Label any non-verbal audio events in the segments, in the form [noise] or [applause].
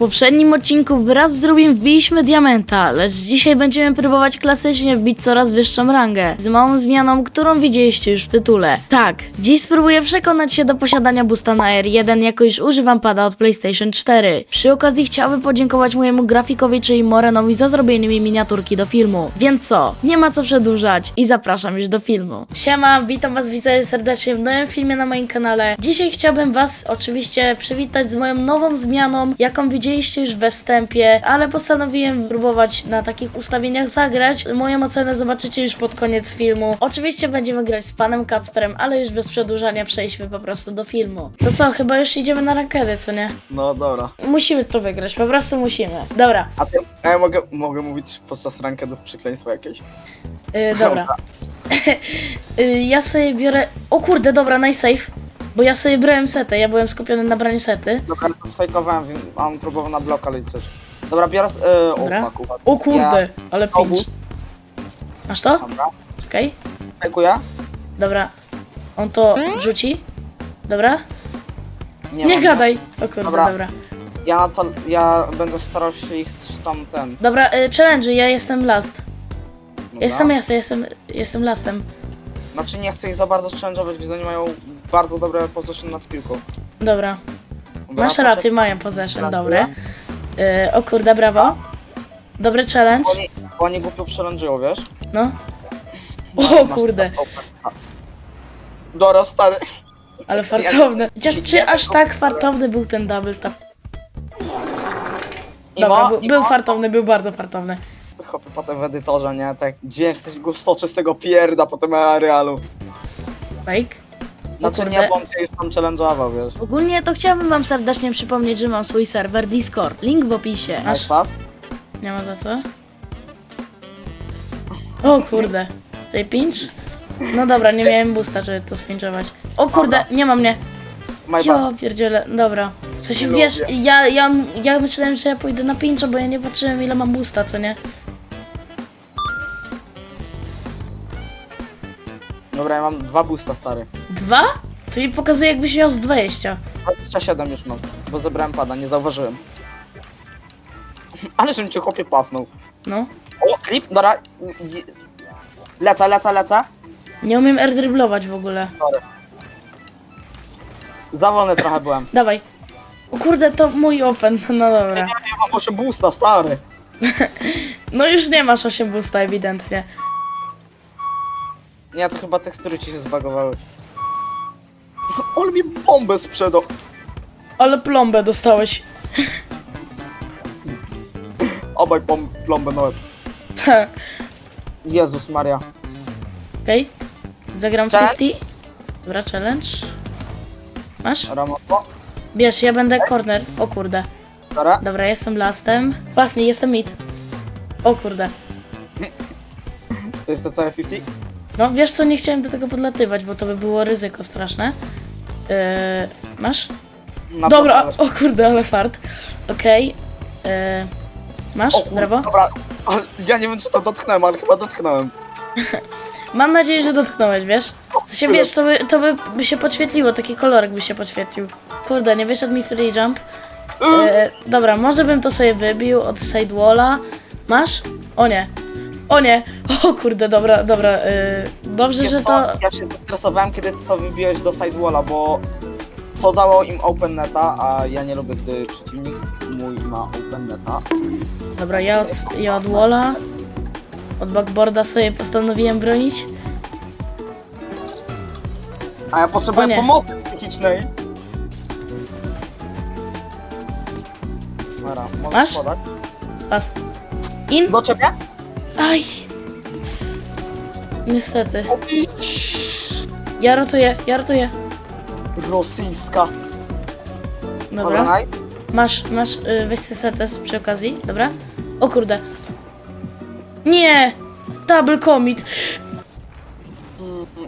poprzednim odcinku wraz z Rubim wbiliśmy diamenta, lecz dzisiaj będziemy próbować klasycznie wbić coraz wyższą rangę. Z małą zmianą, którą widzieliście już w tytule. Tak, dziś spróbuję przekonać się do posiadania boosta na R1, jako iż używam pada od PlayStation 4. Przy okazji chciałbym podziękować mojemu grafikowi, czyli Morenowi za zrobienie mi miniaturki do filmu. Więc co, nie ma co przedłużać i zapraszam już do filmu. Siema, witam was widzowie serdecznie w nowym filmie na moim kanale. Dzisiaj chciałbym was oczywiście przywitać z moją nową zmianą, jaką widzieliście już we wstępie, ale postanowiłem próbować na takich ustawieniach zagrać. Moją ocenę zobaczycie już pod koniec filmu. Oczywiście będziemy grać z panem Kacperem, ale już bez przedłużania przejdźmy po prostu do filmu. To co, chyba już idziemy na rankedy, co nie? No dobra. Musimy to wygrać, po prostu musimy. Dobra, A, ty, a ja mogę, mogę mówić podczas rankedów przekleństwa jakieś? yy, dobra. yy, [laughs] ja sobie biorę... O kurde, dobra, najsafe. Bo ja sobie brałem setę, ja byłem skupiony na braniu sety. Dobra, to sfejkowałem, więc mam próbował na bloka liczyć. Dobra, biorę... s- o, Dobra. fuck, uwaga. O kurde, ale Obu. pinch. Masz to? dobra. Okej. Fejkuję? Dobra. On to rzuci. Dobra? Nie, mam, gadaj. O kurde, dobra. Dobra. Ja na to... Ja będę starał się ich tam ten... Dobra, y, challenge, ja jestem last. Dobra. Jestem ja, jestem, jestem lastem. Znaczy nie chcę ich za bardzo challenge'ować, gdyż oni mają bardzo dobre position nad piłką. Dobra. Dobra, Masz poczekaj. rację, mają possession, Dobra. dobre. Y, o kurde, brawo. Dobry challenge. Oni, oni głupio challenge'ują, wiesz? No. Masz O teraz kurde, open. A. Dobra, stary. ale [laughs] fartowny. Chociaż czy aż tak fartowny był ten double tap? Dobra, Imo, był, był fartowny, był bardzo fartowny. Chopy potem w edytorze, nie? Tak dźwięk tego soczystego pierda potem arealu. Fake. Znaczy kurde. nie, bo on cię już tam challenge'ował, wiesz. Ogólnie to chciałbym wam serdecznie przypomnieć, że mam swój serwer Discord. Link w opisie. Masz Masz? pas? Nie ma za co? O kurde. Tutaj pinch? No dobra, nie miałem boosta, żeby to spinczować. O kurde, nie ma mnie. My bad. pierdziele, dobra. W sensie Nie wiesz, lubię. ja, ja, ja myślałem, że ja pójdę na pincha, bo ja nie patrzyłem ile mam boosta, co nie? Dobra, ja mam dwa boosta, stary. Dwa? To mi pokazuje jakbyś miał z 20. 27 już mam, bo zebrałem pada, nie zauważyłem. Ale żebym cię chłopie pasnął. No. O, klip, dobra. Lecę, lecę, lecę. Nie umiem airdriblować w ogóle. Sorry. Za wolny trochę byłem. [laughs] Dawaj. O kurde, to mój open, [laughs] no dobra. Ja mam 8 boosta, stary. [laughs] No już nie masz 8 boosta ewidentnie. Nie, to chyba tekstury ci się zbagowały. On mi bombę sprzedał. Ale plombę dostałeś. Obaj pom- plombę na łeb. Jezus Maria. Okej. Zagram Challenge? 50. Dobra, challenge. Masz? Ramopo. Bierz, ja będę corner. O kurde. Dobra. Dobra, jestem lastem. Pasnie, jestem mid. O kurde. To jest te całe 50? No wiesz co, nie chciałem do tego podlatywać, bo to by było ryzyko straszne. Yy, masz? Na Dobra, pewno. o kurde, ale fart. Okej. Yy, masz? O. Dobra, ale ja nie wiem czy to dotknąłem, ale chyba dotknąłem. [laughs] Mam nadzieję, że dotknąłeś, wiesz? W sensie, wiesz, to by, to by, by się podświetliło, taki kolorek by się podświetlił. Kurde, nie wyszedł mi free jump. E, dobra, może bym to sobie wybił od sidewalla. Masz? O nie. O nie. O kurde, dobra, dobra. E, dobrze, Wiesz że co, to... Ja się zestresowałem, kiedy to wybiłeś do sidewalla, bo to dało im open neta, a ja nie lubię, gdy przeciwnik mój ma open neta. Dobra, ja od, ja od walla, od backboarda sobie postanowiłem bronić. A ja O potrzebuję nie. pomocy psychicznej. Mara, możesz Masz? podać? Pas. In? Do ciebie? Aj. Niestety. Ja rotuję, ja rotuję. Rosyjska. Dobra. Masz, masz, y, weź sobie przy okazji, dobra? O kurde. Nie! Double commit.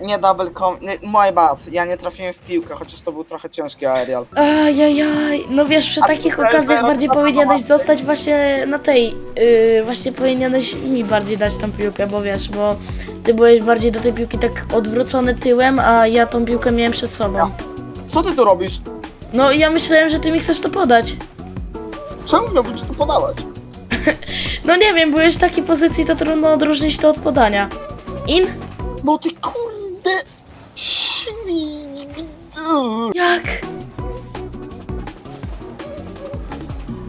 Nie double com... Nie, my bad. Ja nie trafiłem w piłkę, chociaż to był trochę ciężki aerial. Ajajaj. No wiesz, przy A takich okazjach bardziej powinieneś zostać właśnie na tej. Yy, właśnie powinieneś mi bardziej dać tą piłkę, bo wiesz, bo ty byłeś bardziej do tej piłki tak odwrócony tyłem, a ja tą piłkę miałem przed sobą. Co ty tu robisz? No i ja myślałem, że ty mi chcesz to podać. Czemu miałbym ci to podawać? No nie wiem, byłeś w takiej pozycji, to trudno odróżnić to od podania. In? No ty kurde... Jak?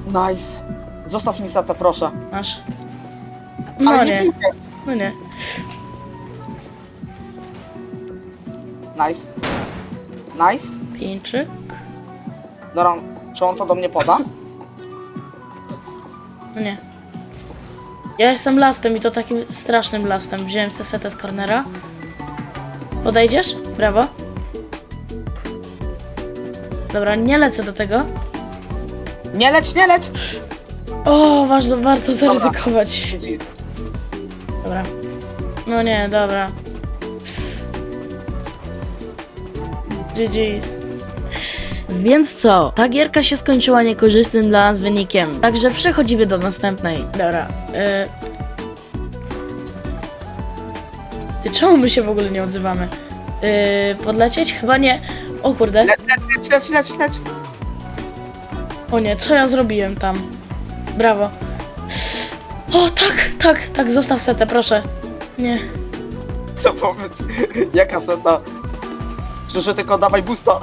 Nice. Zostaw mi setę, proszę. Masz. No Ale nie, piłkę. no nie. Nice. Nice. Pięćczyk. Dobra, czy on to do mnie poda? No nie. Ja jestem lastem i to takim strasznym lastem. Wziąłem setę z cornera. Podejdziesz? Brawo. Dobra, nie lecę do tego. Nie leć, nie leć! O, ważne, warto zaryzykować. Dobra. No nie, dobra. GG's. Więc co? Ta gierka się skończyła niekorzystnym dla nas wynikiem. Także przechodzimy do następnej. Dobra. Y... Ty czemu my się w ogóle nie odzywamy? Y... Podlecieć? Chyba nie. O kurde. Leć, leć, leć, leć. O nie, co ja zrobiłem tam? Brawo. O, tak, tak, tak, zostaw setę, proszę. Nie. Co powiedz? Jaka seta? Szczerze, tylko dawaj boosta.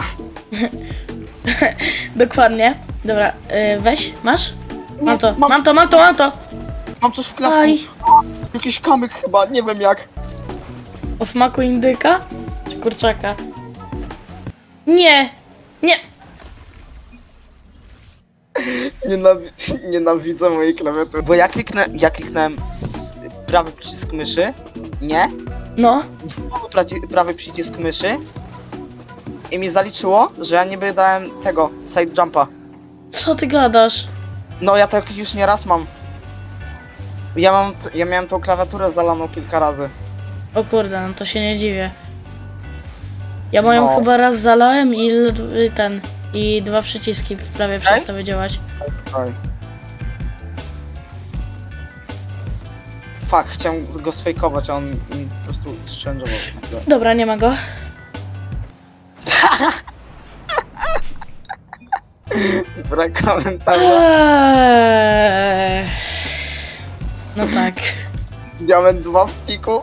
[laughs] Dokładnie. Dobra, y, weź, masz? Mam to, mam- mam to, mam to, mam to! Mam coś w klatku. Aj, Jakiś kamyk chyba, nie wiem jak. o smaku indyka? Czy kurczaka? Nie! Nie! Nienawi nienawidzę mojej klawiatury. Bo ja, kliknę, ja kliknąłem z prawy przycisk myszy, nie, No, praci- prawy przycisk myszy i mi zaliczyło, że ja niby dałem tego, side jumpa. co ty gadasz? No ja tak już nie raz mam. Ja mam, t- ja miałem tą klawiaturę zalaną kilka razy. O kurde, no to się nie dziwię. Ja moją No. chyba raz zalałem i ten, i dwa przyciski prawie przestały działać. Oj. Fuck, chciałem go sfejkować, a on mi po prostu szczędzował. Dobra, nie ma go. Brak komentarza. Eee. No tak. Diament 2 w piku.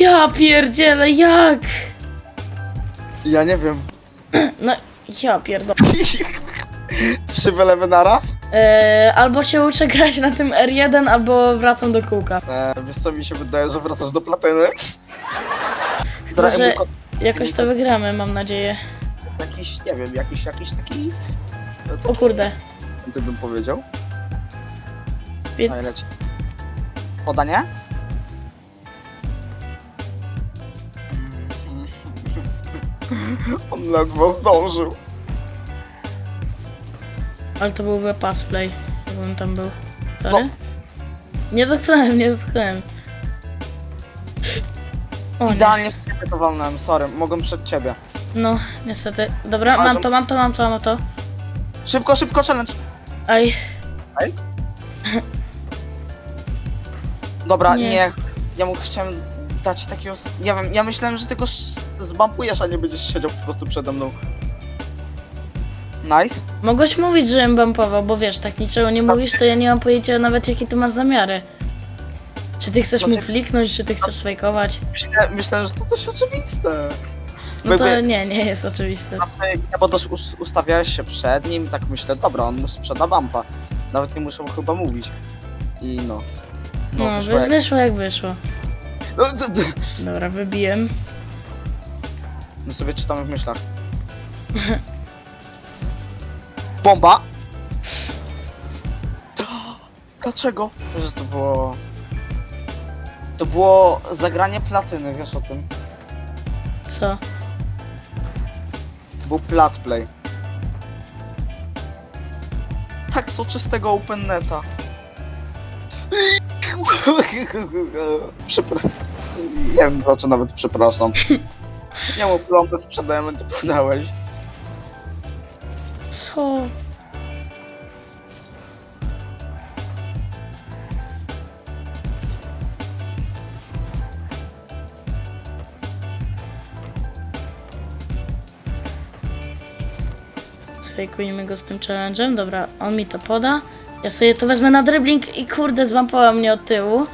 Ja pierdzielę, jak? Ja nie wiem. No, ja pierdolę. [laughs] Trzy wylewy na raz? Eee, albo się uczę grać na tym R1, albo wracam do kółka. E, wiesz co, mi się wydaje, że wracasz do platyny. Chyba, że jakoś to wygramy, mam nadzieję. Jakiś, nie wiem, jakiś, jakiś taki... O kurde. Ty bym powiedział. Pię-. Podanie? On ledwo zdążył. Ale to byłby pass play, jakbym tam był. No. Sorry? Nie dotknąłem, nie dotknąłem. O nie. Idealnie w ciebie to walnąłem, sorry, mogłem przed ciebie. No, niestety. Dobra, mam to, mam to, mam to, mam to. Szybko, szybko, challenge! Aj, Dobra, Nie. nie. Ja mu chciałem dać takiego... Nie wiem, ja myślałem, że tylko sz- zbampujesz, a nie będziesz siedział po prostu przede mną. Nice. mogłeś mówić, żebym bumpował, bo wiesz, tak niczego nie mówisz, to ja nie mam pojęcia nawet jakie ty masz zamiary. Czy ty chcesz No mu fliknąć, czy ty chcesz fejkować? Myślę, myślałem, że to coś oczywiste. No to Jakby- nie, nie jest oczywiste. Znaczy, ja bo też us- ustawiałeś się przed nim, tak myślę, dobra, on mu sprzeda bumpa. Nawet nie muszę mu chyba mówić. I no. No, No, wy, jak... wyszło jak wyszło. No, d- d- Dobra, wybiłem. My sobie czytamy w myślach. Bomba! Dlaczego? Że to było... To było zagranie platyny, wiesz o tym. Co? To był platplay. Tak soczystego OpenNeta. [laughs] Przepraszam. Nie wiem za co nawet przepraszam. [laughs] Nie mu plombę sprzedajemy, ty podałeś. Co? Sfejkujmy go z tym challenge'em. Dobra, on mi to poda. Ja sobie to wezmę na dribbling i kurde, zwampała mnie od tyłu.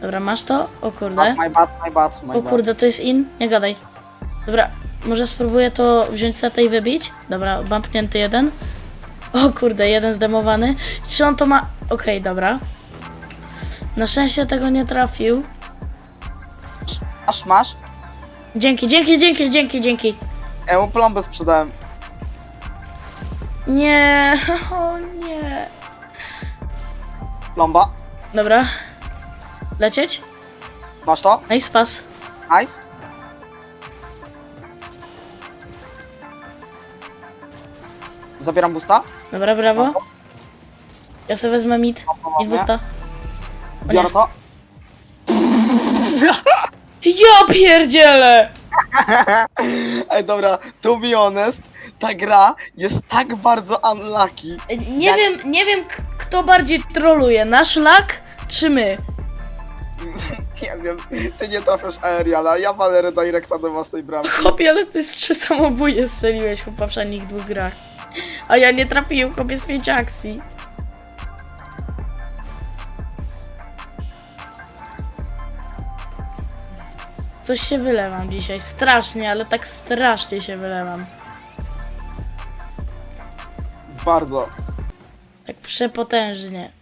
Dobra, masz to? O kurde. Bad, my bad, my bad, my O bad. kurde, to jest in? Nie gadaj. Dobra, może spróbuję to wziąć setę i wybić? Dobra, bumpnięty jeden. O kurde, jeden zdemowany. Czy on to ma... Okej, dobra. Na szczęście tego nie trafił. Masz, masz? Dzięki, dzięki, dzięki, dzięki, dzięki. Ja mu plombę sprzedałem. Nie, [laughs] o nie. Plomba. Dobra. Lecieć? Masz to? Spas. Nice. Zabieram busta. Dobra, brawo. Ja sobie wezmę mid. Mid busta. O Biorę nie. to. [laughs] Ja pierdzielę! [laughs] Ej, dobra, to be honest, ta gra jest tak bardzo unlucky. Nie Jak- wiem, nie wiem k- kto bardziej troluje, nasz lak czy my? [laughs] Nie wiem, ty nie trafiasz aeriala, ja walę redirecta do własnej bramki. Chłopie, ale ty z trzy samobóje strzeliłeś chyba w poprzednich dwóch grach. A ja nie trafiłem chłopie z pięć akcji. Coś się wylewam dzisiaj, strasznie, ale tak strasznie się wylewam. Bardzo. Tak przepotężnie.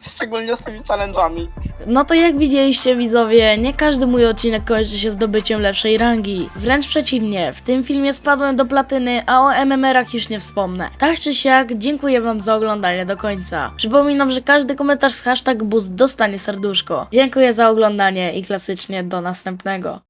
Szczególnie z tymi challenge'ami. No to jak widzieliście widzowie, nie każdy mój odcinek kończy się zdobyciem lepszej rangi. Wręcz przeciwnie, w tym filmie spadłem do platyny, a o MMR-ach już nie wspomnę. Tak czy siak, dziękuję wam za oglądanie do końca. Przypominam, że każdy komentarz z hashtag boost dostanie serduszko. Dziękuję za oglądanie i klasycznie do następnego.